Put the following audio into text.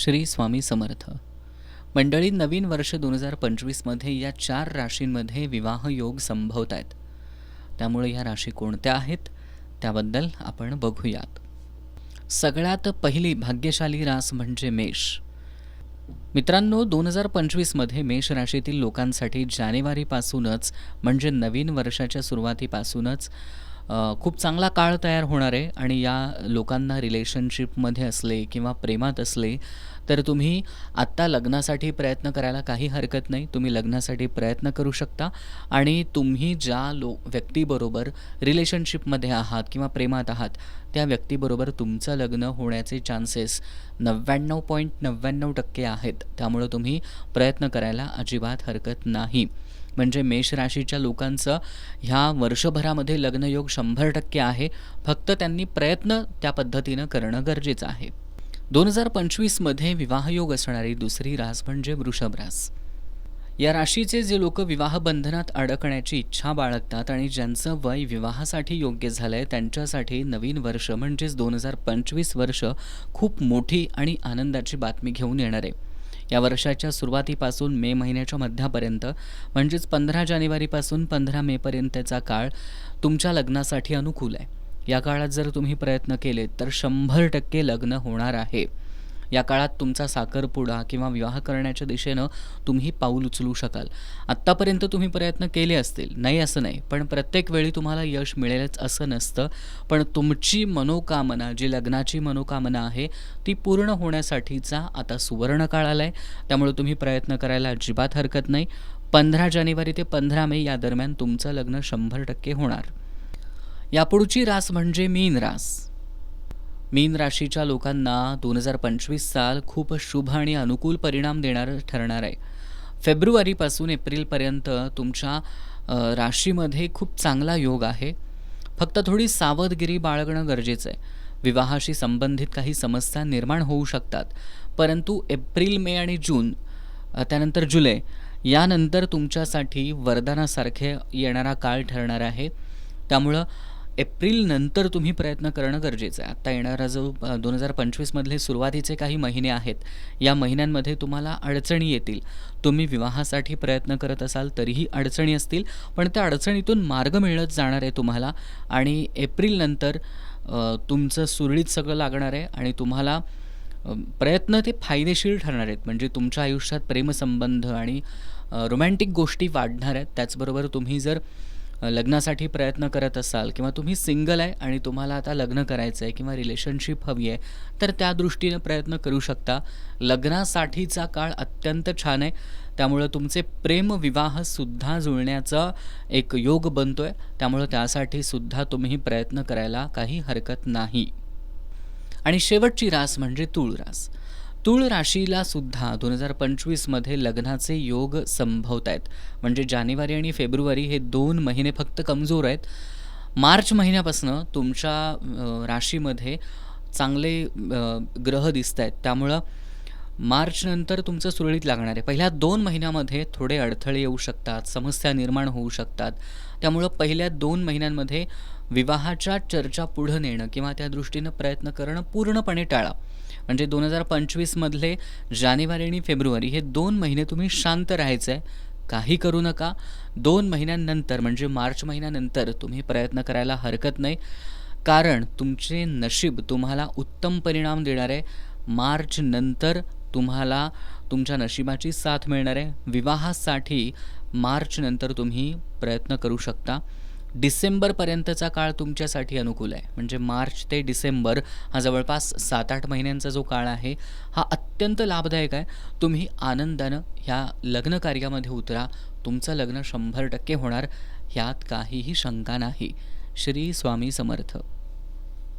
श्री स्वामी समर्थ. मंडळी नवीन वर्ष दोन हजार पंचवीसमध्ये या चार राशींमध्ये विवाह योग संभवत आहेत त्यामुळे या राशी कोणत्या आहेत त्याबद्दल आपण बघूयात. सगळ्यात पहिली भाग्यशाली रास म्हणजे मेष. मित्रांनो दोन हजार पंचवीसमध्ये मेष राशीतील लोकांसाठी जानेवारीपासूनच म्हणजे नवीन वर्षाच्या सुरुवातीपासूनच खूप चांगला काळ तयार होणार आहे आणि या लोकांना रिलेशनशिपमध्ये असले किंवा प्रेमात असले तर तुम्ही आत्ता लग्नासाठी प्रयत्न करायला काही हरकत नाही. तुम्ही लग्नासाठी प्रयत्न करू शकता आणि तुम्ही ज्या लो व्यक्तीबरोबर रिलेशनशिपमध्ये आहात किंवा प्रेमात आहात त्या व्यक्तीबरोबर तुमचं लग्न होण्याचे चान्सेस नव्याण्णव पॉईंट नव्याण्णव टक्के आहेत. त्यामुळं तुम्ही प्रयत्न करायला अजिबात हरकत नाही. म्हणजे मेष राशीच्या लोकांचं ह्या वर्षभरामध्ये लग्नयोग शंभर टक्के आहे. फक्त त्यांनी प्रयत्न त्या पद्धतीनं करणं गरजेचं आहे. दोन हजार पंचवीसमध्ये विवाहयोग असणारी दुसरी रास म्हणजे वृषभ रास. या राशीचे जे लोक विवाहबंधनात अडकण्याची इच्छा बाळगतात आणि ज्यांचं वय विवाहासाठी योग्य झालं आहे त्यांच्यासाठी नवीन वर्ष म्हणजेच दोन हजार पंचवीस वर्ष खूप मोठी आणि आनंदाची बातमी घेऊन येणार आहे. या वर्षाच्या सुरुवातीपासून मे महिन्याच्या मध्यापर्यंत म्हणजेच पंधरा जानेवारीपासून पंधरा मेपर्यंतचा काळ तुमच्या लग्नासाठी अनुकूल आहे. या काळात जर तुम्ही प्रयत्न केले तर शंभर टक्के लग्न होणार आहे. या काळात तुमचा साखरपुडा किंवा विवाह करण्याच्या दिशेनं तुम्ही पाऊल उचलू शकाल. आत्तापर्यंत तुम्ही प्रयत्न केले असतील. नाही असं नाही. पण प्रत्येक वेळी तुम्हाला यश मिळेलच असं नसतं. पण तुमची मनोकामना जी लग्नाची मनोकामना आहे ती पूर्ण होण्यासाठीचा आता सुवर्ण काळ आला आहे त्यामुळे तुम्ही प्रयत्न करायला अजिबात हरकत नाही. पंधरा जानेवारी ते पंधरा मे या दरम्यान तुमचं लग्न शंभर टक्के होणार. यापुढची रास म्हणजे मीन रास. मीन राशीच्या लोकांना दोन हजार पंचवीस साल खूप शुभ आणि अनुकूल परिणाम देणारं ठरणार आहे. फेब्रुवारीपासून एप्रिलपर्यंत तुमच्या राशीमध्ये खूप चांगला योग आहे. फक्त थोडी सावधगिरी बाळगणं गरजेचं आहे. विवाहाशी संबंधित काही समस्या निर्माण होऊ शकतात. परंतु एप्रिल मे आणि जून त्यानंतर जुलै यानंतर तुमच्यासाठी वरदानासारखे येणारा काळ ठरणार आहे. त्यामुळं एप्रिल नंतर तुम्ही प्रयत्न करणं गरजेचं आहे. आत्ता येणारा जो दोन हजार पंचवीसमधले सुरुवातीचे काही महिने आहेत या महिन्यांमध्ये तुम्हाला अडचणी येतील. तुम्ही विवाहासाठी प्रयत्न करत असाल तरीही अडचणी असतील पण त्या अडचणीतून मार्ग मिळत जाणार आहे तुम्हाला. आणि एप्रिलनंतर तुमचं सुरळीत सगळं लागणार आहे आणि तुम्हाला प्रयत्न ते फायदेशीर ठरणार आहेत. म्हणजे तुमच्या आयुष्यात प्रेमसंबंध आणि रोमॅन्टिक गोष्टी वाढणार आहेत. त्याचबरोबर तुम्ही जर लग्नासाठी प्रयत्न करत असाल किंवा तुम्ही सिंगल आहे आणि तुम्हाला आता लग्न करायचं आहे किंवा रिलेशनशिप हवी आहे तर त्या दृष्टीनं प्रयत्न करू शकता. लग्नासाठीचा काळ अत्यंत छान आहे. त्यामुळं तुमचे प्रेम विवाहसुद्धा जुळण्याचा एक योग बनतो आहे त्यामुळं त्यासाठीसुद्धा तुम्ही प्रयत्न करायला काही हरकत नाही. आणि शेवटची रास म्हणजे तूळ रास तूळ राशीला सुद्धा दोन हजार पंचवीसमध्ये लग्नाचे योग संभवत आहेत म्हणजे जानेवारी आणि फेब्रुवारी हे दोन महिने फक्त कमजोर आहेत. मार्च महिन्यापासून तुमच्या राशीमध्ये चांगले ग्रह दिसत आहेत त्यामुळं मार्चनंतर तुमचं सुरळीत लागणार आहे. पहिल्या दोन महिन्यामध्ये थोडे अडथळे येऊ शकतात समस्या निर्माण होऊ शकतात. त्यामुळं पहिल्या दोन महिन्यांमध्ये विवाहाच्या चर्चा पुढं नेणं किंवा त्या दृष्टीनं प्रयत्न करणं पूर्णपणे टाळा. म्हणजे दोन हजार पंचवीसमधले जानेवारी आणि फेब्रुवारी हे दोन महिने तुम्ही शांत राहायचं आहे काही करू नका. दोन महिन्यांनंतर म्हणजे मार्च महिन्यानंतर तुम्ही प्रयत्न करायला हरकत नाही. कारण तुमचे नशीब तुम्हाला उत्तम परिणाम देणार आहे. मार्च नंतर तुम्हाला तुमच्या नशिबाची साथ मिळणार आहे. विवाहासाठी मार्चनंतर तुम्ही प्रयत्न करू शकता. डिसेंबरपर्यंतचा काळ तुमच्यासाठी अनुकूल आहे. म्हणजे मार्च ते डिसेंबर हा जवळपास सात आठ महिन्यांचा जो काळ आहे हा अत्यंत लाभदायक आहे. तुम्ही आनंदानं ह्या लग्न कार्यामध्ये उतरा. तुमचं लग्न शंभर टक्के होणार. ह्यात काहीही शंका नाही. श्री स्वामी समर्थ.